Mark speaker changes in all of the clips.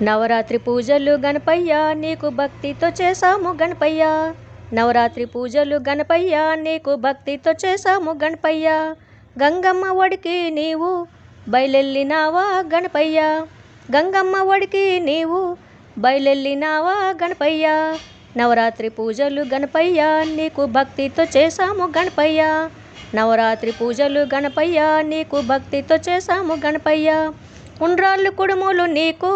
Speaker 1: నవరాత్రి పూజలు గణపయ్య నీకు భక్తితో చేశాము గణపయ్య. నవరాత్రి పూజలు గణపయ్య నీకు భక్తితో చేశాము గణపయ్య. గంగమ్మ ఒడికి నీవు బయలెల్లినావా గణపయ్య. గంగమ్మ ఒడికి నీవు బయలెల్లినావా గణపయ్య. నవరాత్రి పూజలు గణపయ్య నీకు భక్తితో చేశాము గణపయ్య. నవరాత్రి పూజలు గణపయ్య నీకు భక్తితో చేశాము గణపయ్య. ఉండ్రాళ్ళు కుడుములు నీకు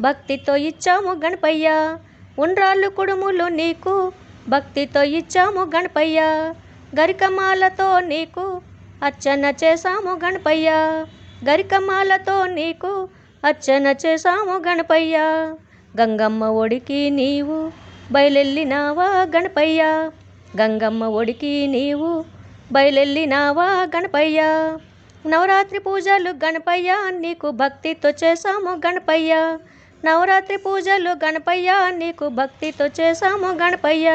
Speaker 1: భక్తితో ఇచ్చాము గణపయ్య. ఉండ్రాళ్ళు కుడుములు నీకు భక్తితో ఇచ్చాము గణపయ్య. గరికమాలతో నీకు అర్చన చేశాము గణపయ్య. గరికమాలతో నీకు అర్చన చేశాము గణపయ్య. గంగమ్మ ఒడికి నీవు బయలెల్లినావా గణపయ్య. గంగమ్మ ఒడికి నీవు బయలెల్లినావా గణపయ్య. నవరాత్రి పూజలు గణపయ్య నీకు భక్తితో చేశాము గణపయ్య. నవరాత్రి పూజలు గణపయ్య నీకు భక్తితో చేశాము గణపయ్య.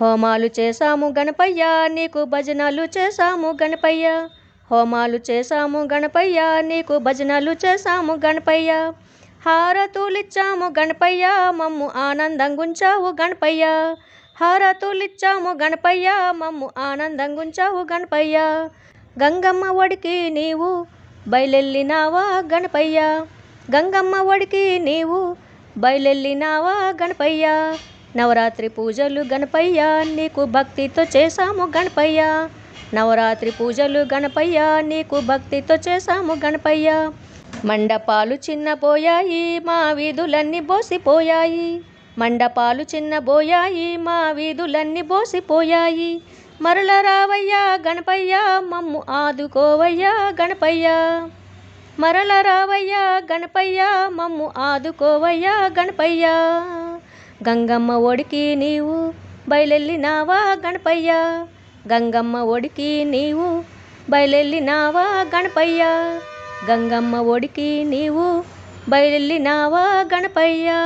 Speaker 1: హోమాలు చేశాము గణపయ్య నీకు భజనలు చేశాము గణపయ్య. హోమాలు చేశాము గణపయ్య నీకు భజనలు చేశాము గణపయ్య. హారతులిచ్చాము గణపయ్య మమ్ము ఆనందంగుంచావు గణపయ్య. హారతులిచ్చాము గణపయ్య మమ్ము ఆనందంగుంచావు గణపయ్య. గంగమ్మ ఒడికి నీవు బయలెల్లినావా గణపయ్య. గంగమ్మ ఒడికి నీవు బయలెల్లినావా గణపయ్య? నవరాత్రి పూజలు గణపయ్య నీకు భక్తితో చేశాము గణపయ్య. నవరాత్రి పూజలు గణపయ్య నీకు భక్తితో చేశాము గణపయ్య. మండపాలు చిన్నపోయాయి మా వీధులన్నీ బోసిపోయాయి. మండపాలు చిన్నబోయాయి మా వీధులన్నీ బోసిపోయాయి. మరల రావయ్యా గణపయ్య మమ్ము ఆదుకోవయ్యా గణపయ్య. మరల రావయ్యా గణపయ్యా మమ్ము ఆదుకోవయ్యా గణపయ్యా. గంగమ్మ ఒడికి నీవు బయలెల్లినావా గణపయ్యా. గంగమ్మ ఒడికి నీవు బయలెల్లినావా గణపయ్యా. గంగమ్మ ఒడికి నీవు బయలెల్లినావా గణపయ్యా.